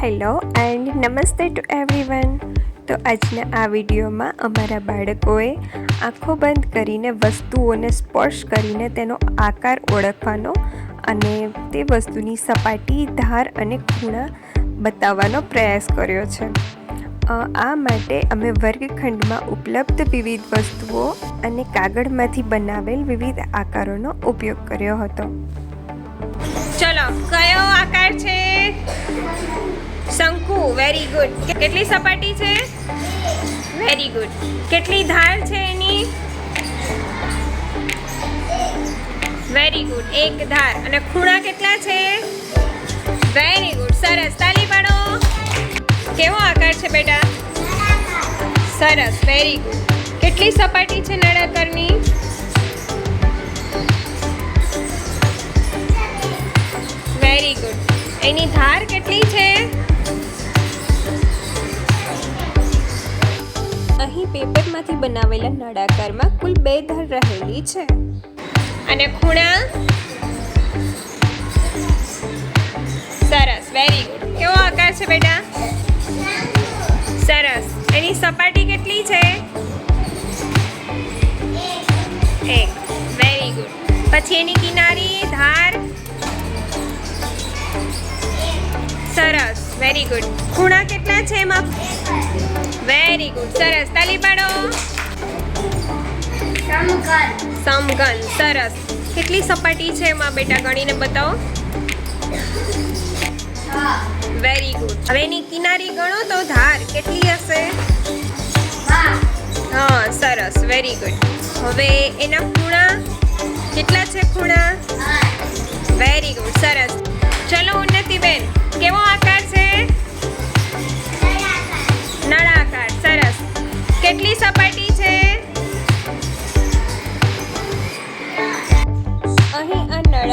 Hello and નમસ્તે to everyone. તો આજના આ વિડીયોમાં અમારા બાળકોએ આંખો બંધ કરીને વસ્તુઓને સ્પર્શ કરીને તેનો આકાર ઓળખવાનો અને તે વસ્તુની સપાટી, ધાર અને ખૂણા બતાવવાનો પ્રયાસ કર્યો છે. આ માટે અમે વર્ગખંડમાં ઉપલબ્ધ વિવિધ વસ્તુઓ અને કાગળમાંથી બનાવેલ વિવિધ આકારોનો ઉપયોગ કર્યો હતો. ચલો, કયો આકાર છે? શંકુ વેરી ગુડ કેટલી સપાટી છે? વેરી ગુડ કેટલી ધાર છે એની? વેરી ગુડ એક ધાર. અને ખૂણા કેટલા છે? વેરી ગુડ સરસ. તાલી પાડો. કેવો આકાર છે બેટા? સરસ. વેરી ગુડ કેટલી સપાટી છે નળાકારની? વેરી ગુડ એની ધાર કેટલી છે? પેપરમાંથી બનાવેલા નળાકારમાં કુલ બે ધર રહેલી છે. અને ખૂણા? સરસ વેરી ગુડ કેવો આકાર છે બેટા? સરસ. એની સપાટી કેટલી છે? એક. વેરી ગુડ પછી એની કિનારી, ધાર? સરસ. વેરી ગુડ ખૂણા કેટલા છે એમાં? વેરી ગુડ સરસ તાલી પાડો. સમઘન. સરસ. કેટલી સપાટી છે એમાં બેટા? ગણીને બતાવો. વેરી ગુડ હવે એની કિનારી ગણો તો ધાર. કેટલી હશે? હા. સરસ. વેરી ગુડ હવે એના ખૂણા કેટલા છે ખૂણા? વેરી ગુડ સરસ. ચલો ઉન્નતિબેન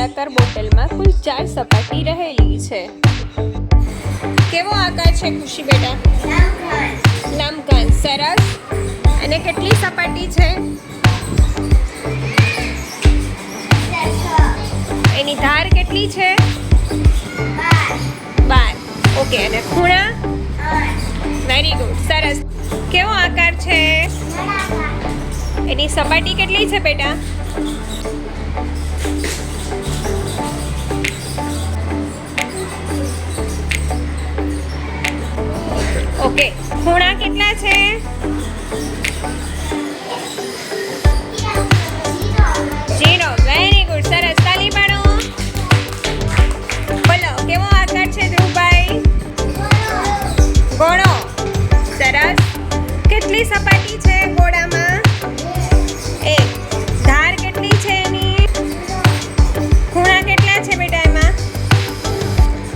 આ બોટલમાં કુલ ચાર સપાટી રહેલી છે. કેવો આકાર છે ખુશી બેટા? લંબઘન સરસ. અને કેટલી સપાટી છે? એની ધાર કેટલી છે? બાર. ઓકે, અને ખૂણા? Very good. સરસ. કેવો આકાર છે? એની સપાટી કેટલી છે બેટા? ઓકે, ખૂણા કેટલા છે? જીરો વેરી ગુડ સરસ. તાલી પાડો. બોલો, કેવો આકાર છે ધ્રુવભાઈ? ગોળો. સરસ. કેટલી સપાટી છે ગોળામાં? એક. ધાર કેટલી છે એની? ખૂણા કેટલા છે બેટા એમાં?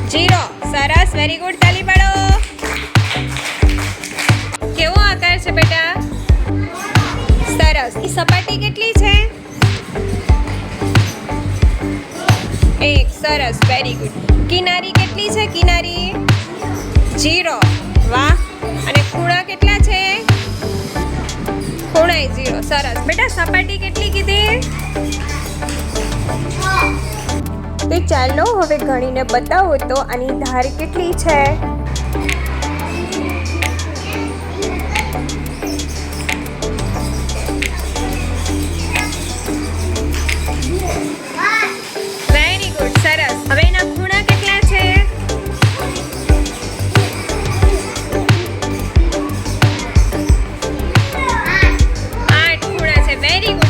જીરો સરસ. વેરી ગુડ તાલી પાડો. છે બેટા? સરસ. એ સપાટી કેટલી છે? એક. સરસ. વેરી ગુડ કિનારી કેટલી છે કિનારી? જીરો વાહ. અને ખૂણા કેટલા છે? ખૂણા જીરો સરસ. બેટા, સપાટી કેટલી કીધી? તે ચાલો હવે ગણીને બતાવો તો આની ધાર કેટલી છે? very good.